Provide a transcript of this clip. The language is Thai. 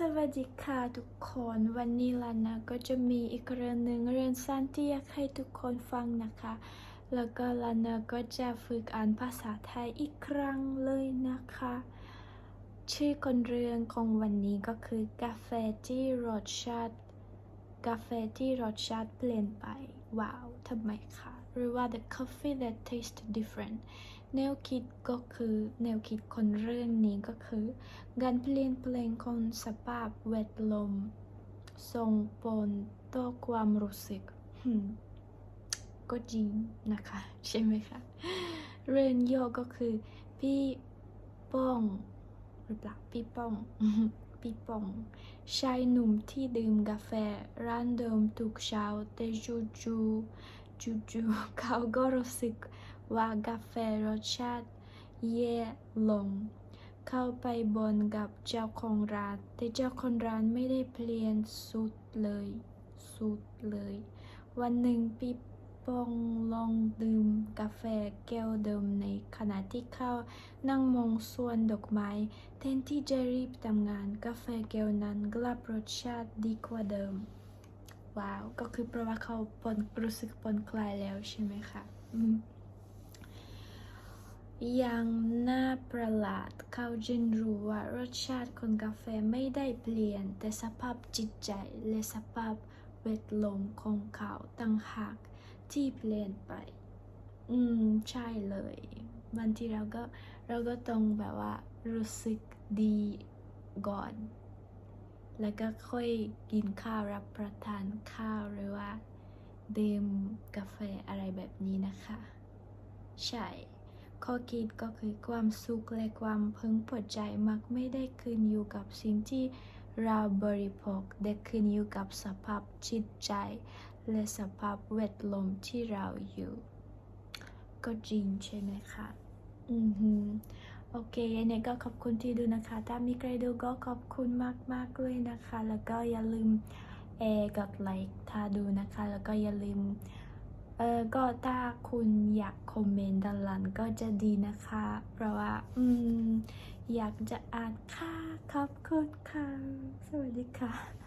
สวัสดีค่ะทุกคนวันนี้ลานะก็จะมีอีกเรื่องหนึ่งเรื่องสั้นที่อยากให้ทุกคนฟังนะคะ แล้วก็ลานะก็จะฝึกอ่านภาษาไทยอีกครั้งเลยนะคะ ชื่อคนเรื่องของวันนี้ก็คือกาแฟที่รสชาติ กาแฟที่รสชาติเปลี่ยนไป ว้าวทำไมคะ หรือว่า the coffee that tastes different แนวคิดก็คือแนวคิดคนเรื่องนี้ก็คือ การเปลี่ยนแปลงของสภาพแวดล้อมส่งผลต่อความรู้สึกก็จริงนะคะ ใช่ไหมคะเรื่องย่อก็คือ พี่ป้องหรือเปล่าพี่ป้องพี่ป้องชายหนุ่มที่ดื่มกาแฟร้านเดิมทุกเช้าแต่จู่ๆ จู่ๆเขาก็รู้สึกว่ากาแฟรสชาติแย่ลง เข้าไปบนกับเจ้าของร้าน แต่เจ้าของร้านไม่ได้เปลี่ยนสูตรเลยสูตรเลย วันหนึ่งปีปองลองดื่มกาแฟแก้วเดิมในขณะที่เขานั่งมองสวนดอกไม้แทนที่จะรีบทำงานกาแฟแก้วนั้นกลับรสชาติดีกว่าเดิม ว้าว ก็คือเพราะว่าเขาปนรู้สึกปนคลายแล้วใช่ไหมคะมอย่างน่าประหลาดเขาจึงรู้ว่ารสชาติของกาแฟไม่ได้เปลี่ยน แต่สภาพจิตใจและสภาพแวดล้อมของเขาต่างหากที่เปลี่ยนไป อืม ใช่เลยบางทีเราก็เราก็ต้องแบบว่ารู้สึกดีก่อน แล้วก็ค่อยกินข้าวรับประทานข้าวหรือว่าดื่มกาแฟอะไรแบบนี้นะคะ ใช่ ข้อคิดก็คือความสุขและความพึงพอใจมักไม่ได้ขึ้นอยู่กับสิ่งที่เราบริโภคแต่ขึ้นอยู่กับสภาพจิตใจ และสภาพแวดล้อมที่เราอยู่ ก็จริงใช่ไหมคะ อือหือ โอเคยังไงก็ขอบคุณที่ดูนะคะ ถ้ามีใครดูก็ขอบคุณมากๆเลยนะคะ แล้วก็อย่าลืมเอร์กดไลค์ถ้าดูนะคะ แล้วก็อย่าลืมเออก็ถ้าคุณอยากคอมเมนต์ด้านหลังก็จะดีนะคะ เพราะว่าอืมอยากจะอ่านค่ะขอบคุณค่ะ สวัสดีค่ะ